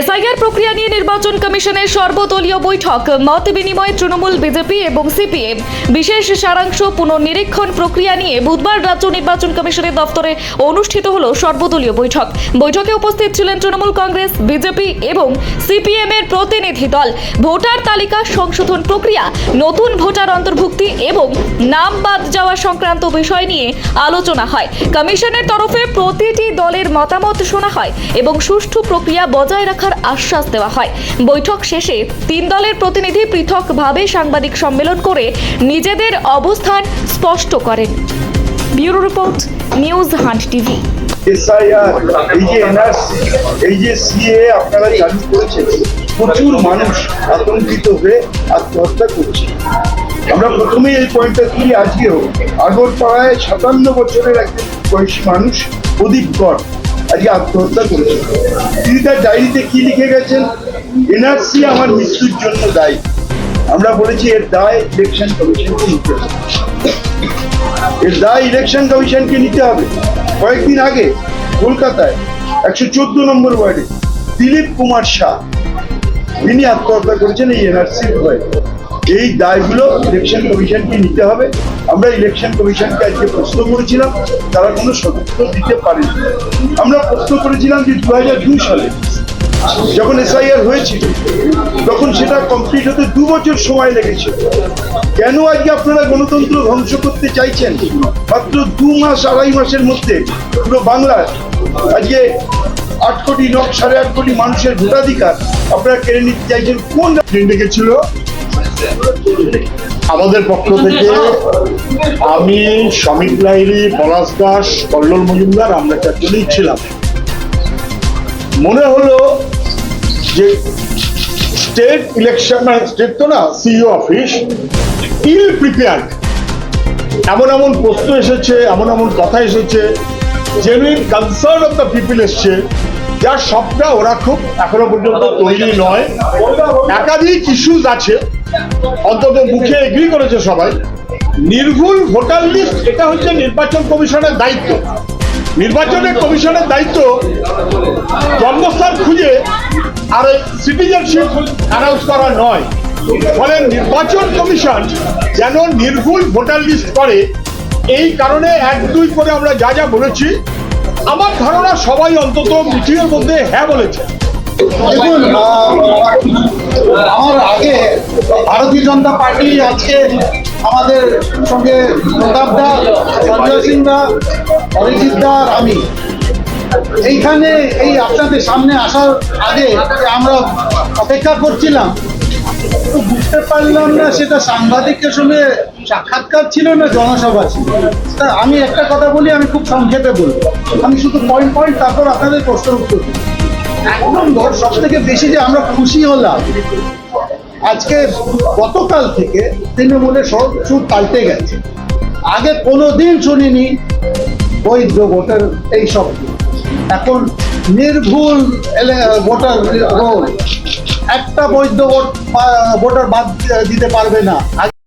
SIR প্রক্রিয়া নিয়ে নির্বাচন কমিশনের সর্বদলীয় বৈঠক। মত বিনিময় তৃণমূল, বিজেপি এবং সিপিএম। বিশেষ সারাংশ পুনর্নিরীক্ষণ প্রক্রিয়া নিয়ে বুধবার রাজ্য নির্বাচন কমিশনের দফতরে অনুষ্ঠিত হল সর্বদলীয় বৈঠক। বৈঠকে উপস্থিত ছিলেন তৃণমূল কংগ্রেস, বিজেপি এবং সিপিএম এর প্রতিনিধি দল। ভোটার তালিকা সংশোধন প্রক্রিয়া, নতুন ভোটার অন্তর্ভুক্তি এবং নাম বাদ যাওয়া সংক্রান্ত বিষয় নিয়ে আলোচনা হয়। কমিশনের তরফে প্রতিটি দলের মতামত শোনা হয় এবং সুষ্ঠু প্রক্রিয়া বজায় রাখার আশ্বাস দেওয়া হয়। বৈঠক শেষে তিন দলের প্রতিনিধি পৃথকভাবে সাংবাদিক সম্মেলন করে নিজেদের অবস্থান স্পষ্ট করেন। Bureau report, news hunt TV. এই যে এনআরসি, এই যে সিএ আপনারা চালু করেছেন, প্রচুর মানুষ আতঙ্কিত হয়ে আত্মহত্যা করছে। আমরা প্রথমেই এই পয়েন্টটা তুলি আজকেও। আগরপাড়ায় সাতান্ন বছরের একজন বয়সী মানুষ প্রদীপ গড় আজকে আত্মহত্যা করেছে। তিনি তার ডায়েরিতে কি লিখে গেছেন? এনআরসি আমার মৃত্যুর জন্য দায়ী। আমরা বলেছি এর দায় ইলেকশন কমিশনকে নিতে হবে। এর দায় ইলেকশন কমিশনকে নিতে হবে। কয়েকদিন আগে কলকাতায় একশো চোদ্দ নম্বর ওয়ার্ডে দিলীপ কুমার শাহ, তিনি আত্মহত্যা করেছেন এই এনআরসির ভয়ে। এই দায়গুলো ইলেকশন কমিশনকে নিতে হবে। আমরা ইলেকশন কমিশনকে আজকে প্রশ্ন করেছিলাম, তারা কোনো সদস্য দিতে পারেনি। আমরা প্রশ্ন করেছিলাম যে দু হাজার দুই সালে যখন এসআইআর হয়েছিল, তখন সেটা কমপ্লিট হতে দু বছর সময় লেগেছিল কেন আজকে আপনারা গণতন্ত্র ধ্বংস করতে চাইছেন? মাত্র দু মাস, আড়াই মাসের মধ্যে পুরো বাংলার আজকে আট কোটি নয় সাড়ে আট কোটি মানুষের ভোটাধিকার আপনারা কেড়ে নিতে চাইছেন। কোন ডেকেছিল আমাদের পক্ষ থেকে আমি শ্রমিক লাহিড়ী পলাশ দাস কল্লোল মজুমদার আমরা চারজনেই ছিলাম। মনে হলো যে স্টেট ইলেকশন মানে স্টেট তো না সিইও অফিস ইল প্রিপেয়ার্ড এমন এমন প্রশ্ন এসেছে এমন এমন কথা এসেছে genuine concern of the people এসছে যার সবটা ওরা খুব এখনও পর্যন্ত তৈরি নয়। একাধিক ইস্যুজ আছে। অন্তত মুখে এগ্রি করেছে সবাই। নির্ভুল ভোটার লিস্ট এটা হচ্ছে নির্বাচন কমিশনের দায়িত্ব। নির্বাচনের কমিশনের দায়িত্ব জন্মস্থান খুঁজে আর সিটিজেনশিপ অ্যানাউন্স করা নয়। ফলে নির্বাচন কমিশন যেন নির্ভুল ভোটার লিস্ট করে, এই কারণে এক দুই করে আমরা যা যা বলেছি, আমার ধারণা সবাই অন্তত মিটিংয়ের মধ্যে হ্যাঁ বলেছে। আমার আগে ভারতীয় জনতা পার্টি আজকে আমাদের সঙ্গে প্রতাপ দা, সঞ্জয় সিং দা, অরিজিৎ দা আমি। এইখানে এই আপনাদের সামনে আসার আগে আমরা অপেক্ষা করছিলাম। বুঝতে পারলাম না সেটা সাংবাদিকের সঙ্গে সাক্ষাৎকার ছিল না, জনসভা ছিল। তা আমি একটা কথা বলি, আমি খুব সংক্ষেপে বলব। আমি শুধু পয়েন্ট পয়েন্ট তারপর আপনাদের প্রশ্ন উত্তর দিই। এক নম্বর সব থেকে বেশি যে আমরা খুশি হলাম আজকে গতকাল থেকে তৃণমূলের সব সুর পাল্টে গেছে। আগে কোনো দিন শুনিনি বৈধ ভোটার এইসব এখন নির্ভুল ভোটার একটা বৈধ ভোট ভোটার বাদ দিতে পারবে না।